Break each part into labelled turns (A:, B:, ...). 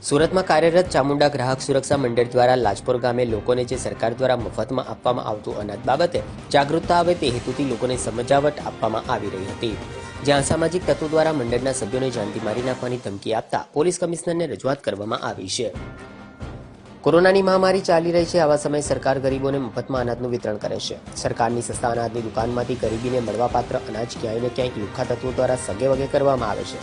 A: સુરતમાં કાર્યરત ચામુંડા ગ્રાહક સુરક્ષા મંડળ દ્વારા લાજપોર ગામે લોકોને જે સરકાર દ્વારા મફતમાં આપવામાં આવતું અનાજ બાબતે જાગૃતતા આવે તે હેતુથી લોકોને સમજાવટ આપવામાં આવી રહી હતી. જ્યાં સામાજિક તત્વો દ્વારા મંડળના સભ્યોને જાનથી મારી નાખવાની ધમકી આપતા પોલીસ કમિશનરને રજૂઆત કરવામાં આવી છે. કોરોનાની મહામારી ચાલી રહી છે. આવા સમયે સરકાર ગરીબોને મફતમાં અનાજનું વિતરણ કરે છે. સરકારની સસ્તા અનાજની દુકાનમાંથી ગરીબીને મળવાપાત્ર અનાજ ક્યાંય ને ક્યાંક લુખ્ખા તત્વો દ્વારા સગે વગે કરવામાં આવે છે.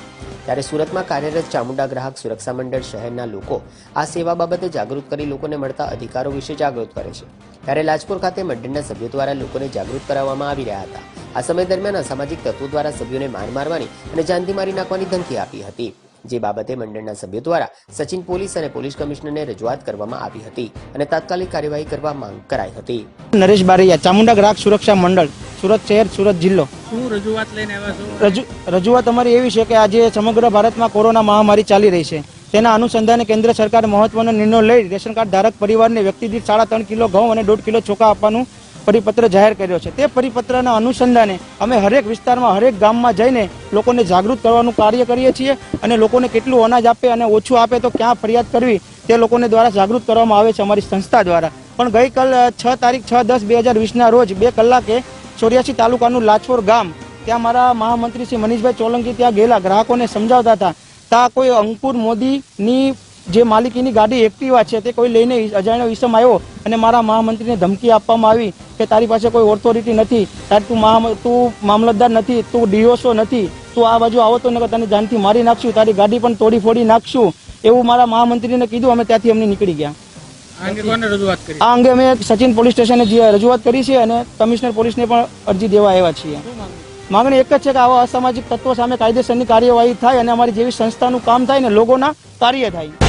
A: ત્યારે સુરતમાં કાર્યરત ચામુંડા ગ્રાહક સુરક્ષા મંડળ શહેરના લોકો આ સેવા બાબતે જાગૃત કરી લોકોને મળતા અધિકારો વિશે જાગૃત કરે છે. ત્યારે લાજપુર ખાતે મંડળના સભ્યો દ્વારા લોકોને જાગૃત કરાવવામાં આવી રહ્યા હતા. આ સમય દરમિયાન અસામાજિક તત્વો દ્વારા સભ્યોને માર મારવાની અને જાનથી મારી નાખવાની ધમકી આપી હતી. જે બાબતે મંડળના સભ્યો દ્વારા સચિન પોલીસ અને પોલીસ કમિશનરને રજૂઆત કરવામાં આવી હતી અને તાત્કાલિક કાર્યવાહી કરવા માંગ કરાઈ હતી.
B: નરેશ બારૈયા ચામુંડા ગ્રાહક સુરક્ષા મંડળ સુરત શહેર સુરત જિલ્લો.
C: શું રજૂઆત લઈને આવ્યા છો?
B: રજૂઆત અમારી એવી છે કે આજે સમગ્ર ભારતમાં કોરોના મહામારી ચાલી રહી છે. તેના અનુસંધાને કેન્દ્ર સરકારે મહત્વનો નિર્ણય લઈ રેશન કાર્ડ ધારક પરિવારને વ્યક્તિ દીઠ સાડા ત્રણ કિલો ઘઉં અને દોઢ કિલો ચોખા આપવાનું પરિપત્ર જાહેર કર્યો છે. તે પરિપત્રના અનુસંધાને અમે હરેક વિસ્તારમાં, હરેક ગામમાં જઈને લોકોને જાગૃત કરવાનું કાર્ય કરીએ છીએ અને લોકોને કેટલું અનાજ આપે અને ઓછું આપે તો ક્યાં ફરિયાદ કરવી? તે લોકોને દ્વારા જાગૃત કરવામાં આવે છે અમારી સંસ્થા દ્વારા. પણ ગઈકાલ છ તારીખ, છ દસ બે હજાર વીસના રોજ બે કલાકે ચોર્યાસી તાલુકાનું લાચોર ગામ, ત્યાં મારા મહામંત્રી શ્રી મનીષભાઈ ચોલંકી ત્યાં ગયેલા ગ્રાહકોને સમજાવતા હતા ત્યાં કોઈ અંકુર મોદીની જે માલિકીની ગાડી એક્ટિવા છે તે કોઈ લઈને અજાણ્યો ઈસમ આવ્યો અને મારા મહામંત્રીને ધમકી આપવામાં આવી કે તારી પાસે કોઈ ઓથોરિટી નથી તાર તું મહા તું મામલતદાર નથી તું ડીઓસો નથી તું આ બાજુ આવો તો નકર તને જાનથી મારી નાખશું તારી ગાડી પણ તોડી ફોડી નાખશું એવું મારા મહામંત્રીને કીધું અમે ત્યાંથી અમને નીકળી ગયા.
C: આ અંગે કોને રજૂઆત કરી?
B: આ અંગે અમે સચિન પોલીસ સ્ટેશને જે રજૂઆત કરી છે અને કમિશનર પોલીસને પણ અરજી દેવા આવ્યા છીએ. માંગણી એક જ છે કે આવા અસામાજિક તત્વો સામે કાયદેસરની કાર્યવાહી થાય અને અમારી જેવી સંસ્થાનું કામ થાય ને લોકોના કાર્ય થાય.